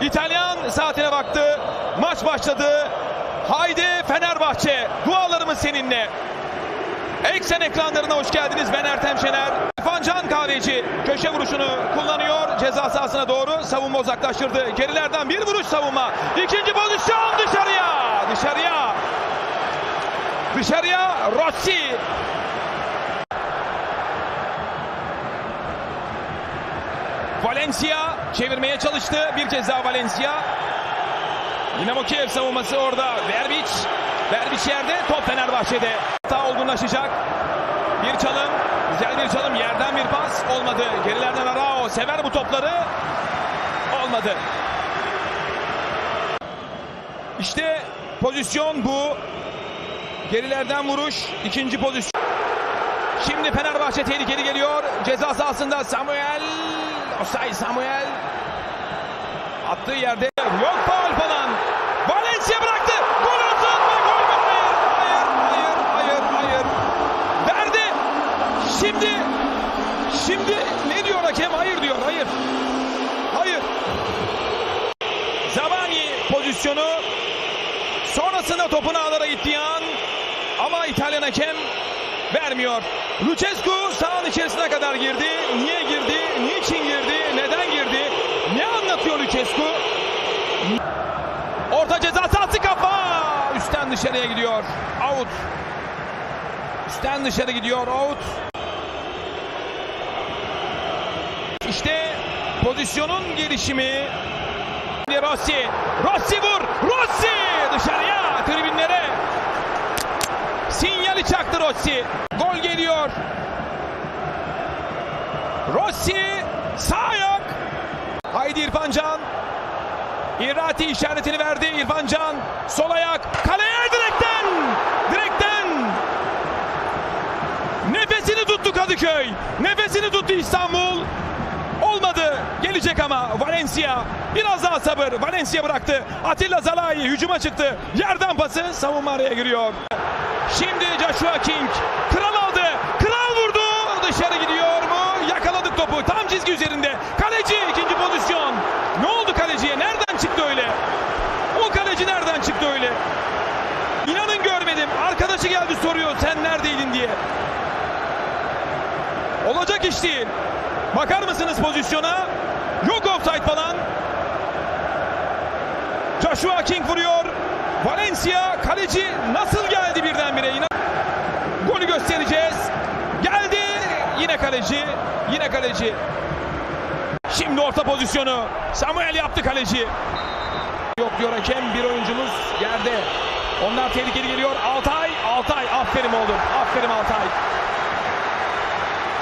İtalyan saatine baktı. Maç başladı. Haydi Fenerbahçe. Dualarımız seninle. Eksen ekranlarına hoş geldiniz. Ben Ertem Şener. İrfan Can Kahveci köşe vuruşunu kullanıyor. Ceza sahasına doğru savunma uzaklaştırdı. Gerilerden bir vuruş savunma. İkinci pozisyon dışarıya. Dışarıya. Dışarıya Rossi. Valencia çevirmeye çalıştı. Bir kez daha Valencia. Dinamo Kiev savunması orada. Verbic. Verbic yerde. Top Fenerbahçe'de. Hata olgunlaşacak. Bir çalım. Güzel bir çalım. Yerden bir pas. Olmadı. Gerilerden Arao. Sever bu topları. Olmadı. İşte pozisyon bu. Gerilerden vuruş. ikinci pozisyon. Şimdi Fenerbahçe tehlikeli geliyor. Ceza sahasında Samuel. Osay Samuel. Attığı yerde yok faul falan. Valencia bıraktı. Gol olsun mu? Gol mü? Hayır. Hayır. Hayır. Hayır. Hayır. Verdi. Şimdi. Şimdi ne diyor hakem? Hayır diyor. Hayır. Hayır. Zabani pozisyonu. Sonrasında topun ağlara gittiği an. Ama İtalyan hakem vermiyor. Lucescu sahanın içerisine kadar girdi. Niye girdi? Niçin girdi? Neden girdi? Ne anlatıyor Lucescu? Orta ceza sahası kafa. Üstten dışarıya gidiyor. Out. Üstten dışarı gidiyor. Out. İşte pozisyonun gelişimi. Rossi. Rossi vur. Rossi dışarıya tribünlere. Sinyali çaktı Rossi. Gol geliyor. Rossi sağ ayak. Haydi İrfan Can. İrati işaretini verdi İrfan Can. Sol ayak. Kaleye direkten. Direkten. Nefesini tuttu Kadıköy. Nefesini tuttu İstanbul. Olmadı. Gelecek ama Valencia. Biraz daha sabır. Valencia bıraktı. Atilla Zalai hücuma çıktı. Yerden pası savunma araya giriyor. Şimdi Joshua King. Kral aldı. Kral vurdu. Dışarı gidiyor mu? Yakaladık topu. Tam çizgi üzerinde. Kaleci ikinci pozisyon. Ne oldu kaleciye? Nereden çıktı öyle? O kaleci nereden çıktı öyle? İnanın Arkadaşı geldi soruyor sen neredeydin diye. Olacak iş değil. Bakar mısınız pozisyona? Yok offside falan. Joshua King vuruyor. Valencia kaleci nasıl geldi birdenbire? İnan Golü göstereceğiz. Geldi. Yine kaleci. Yine kaleci. Şimdi orta pozisyonu. Samuel yaptı kaleci. Yok diyor hakem. Bir oyuncumuz yerde. Onlar tehlikeli geliyor. Altay. Altay. Aferin oğlum. Aferin Altay.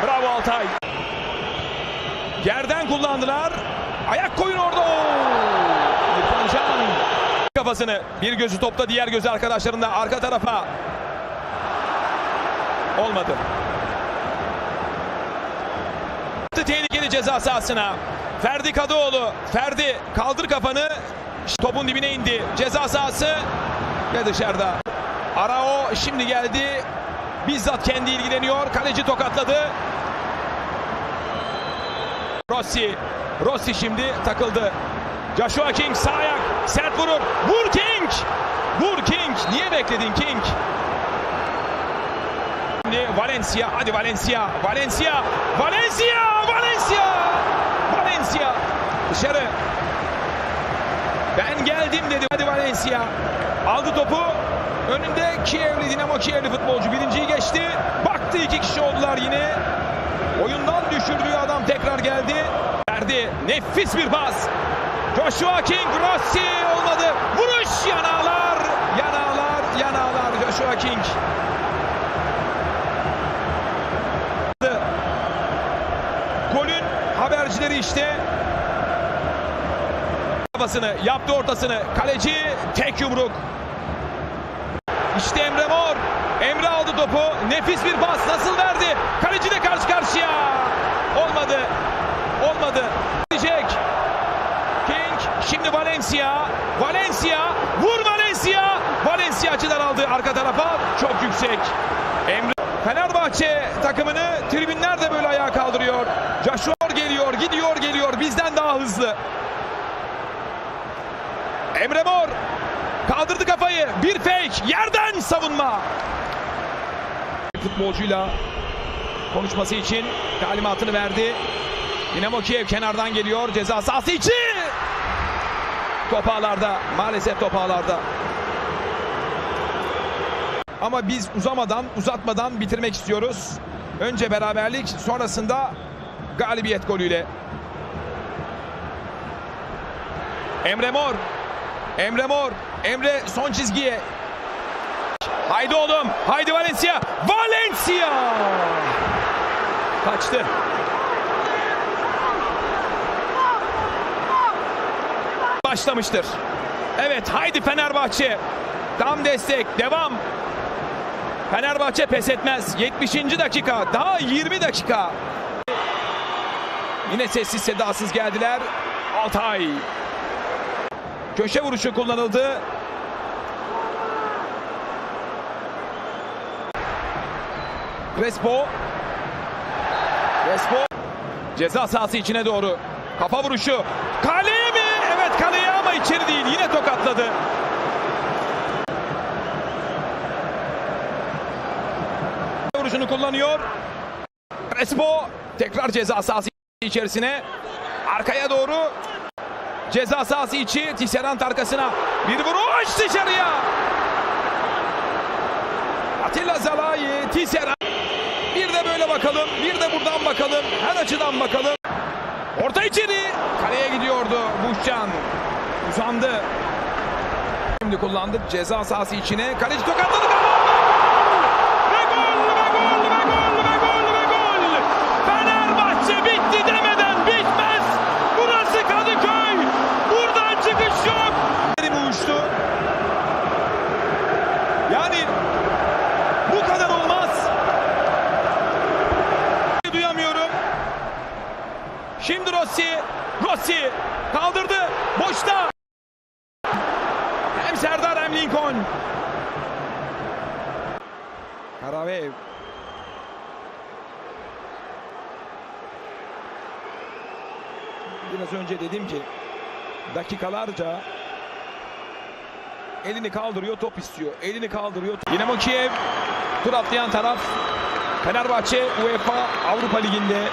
Bravo Altay. Yerden kullandılar. Ayak koyun orada. İrfan Can. Kafasını bir gözü topta diğer gözü arkadaşlarında arka tarafa. Olmadı. Tehlikeli ceza sahasına. Ferdi Kadıoğlu. Ferdi kaldır kafanı. Topun dibine indi. Ceza sahası ve dışarıda. Arao şimdi geldi. Bizzat kendi ilgileniyor. Kaleci tokatladı. Rossi. Rossi şimdi takıldı. Joshua King sağ ayak. Sert vurur. Vur King. Vur King. Niye bekledin King? Şimdi Valencia. Hadi Valencia. Valencia. Valencia. Valencia. Valencia. Dışarı. Ben geldim dedi. Hadi Valencia. Aldı topu. Önünde Kievli Dinamo Kievli futbolcu. Birinciyi geçti. Baktı iki kişi oldular yine. Oyundan düşürdüğü adam tekrar geldi. Verdi. Nefis bir pas. Joshua King Rossi olmadı. Vuruş yanağlar. Yanağlar. Yanağlar. Joshua King. Golün habercileri işte. Kafasını yaptı ortasını. Kaleci tek yumruk. İşte Emre Mor. Emre aldı topu. Nefis bir pas. Nasıl verdi? Kaleci de karşı karşıya. Olmadı. Olmadı. Gidecek. King. Şimdi Valencia. Valencia. Vur Valencia. Valencia açıdan aldı arka tarafa. Çok yüksek. Emre. Fenerbahçe takımını tribünler de böyle ayağa kaldırıyor. Joshua geliyor, gidiyor, geliyor. Bizden daha hızlı. Emre Mor kaldırdı kafayı. Bir fake. Yerden savunma. Futbolcuyla konuşması için talimatını verdi. Dinamo Kiev kenardan geliyor. Ceza sahası içi. Top ağlarda. Maalesef top ağlarda. Ama biz uzamadan, uzatmadan bitirmek istiyoruz. Önce beraberlik, sonrasında galibiyet golüyle. Emre Mor. Emre Mor. Emre son çizgiye. Haydi oğlum. Haydi Valencia. Valencia. Kaçtı. Başlamıştır. Evet haydi Fenerbahçe. Tam destek. Devam. Fenerbahçe pes etmez. 70. dakika. Daha 20 dakika. Yine sessiz sedasız geldiler. Altay. Köşe vuruşu kullanıldı. Crespo. Crespo. Ceza sahası içine doğru. Kafa vuruşu. Kaleye mi? Evet kaleye ama içeri değil. Yine tokatladı. Vuruşunu kullanıyor. Crespo tekrar ceza sahası içerisine. Arkaya doğru. Ceza sahası içi. Tisserant arkasına. Bir vuruş dışarıya. Atilla Zalai, Tisserant. Bir de böyle bakalım. Bir de buradan bakalım. Her açıdan bakalım. Orta içeri. Kaleye gidiyordu Buhcan. Uzandı. Şimdi kullandı ceza sahası içine. Kaleci tokatladı. Ve Rossi. Kaldırdı. Boşta. Hem Serdar hem Lincoln. Karavev. Biraz önce dedim ki dakikalarca elini kaldırıyor top istiyor. Elini kaldırıyor. Dinamo Kiev tur atlayan taraf Fenerbahçe UEFA Avrupa Ligi'nde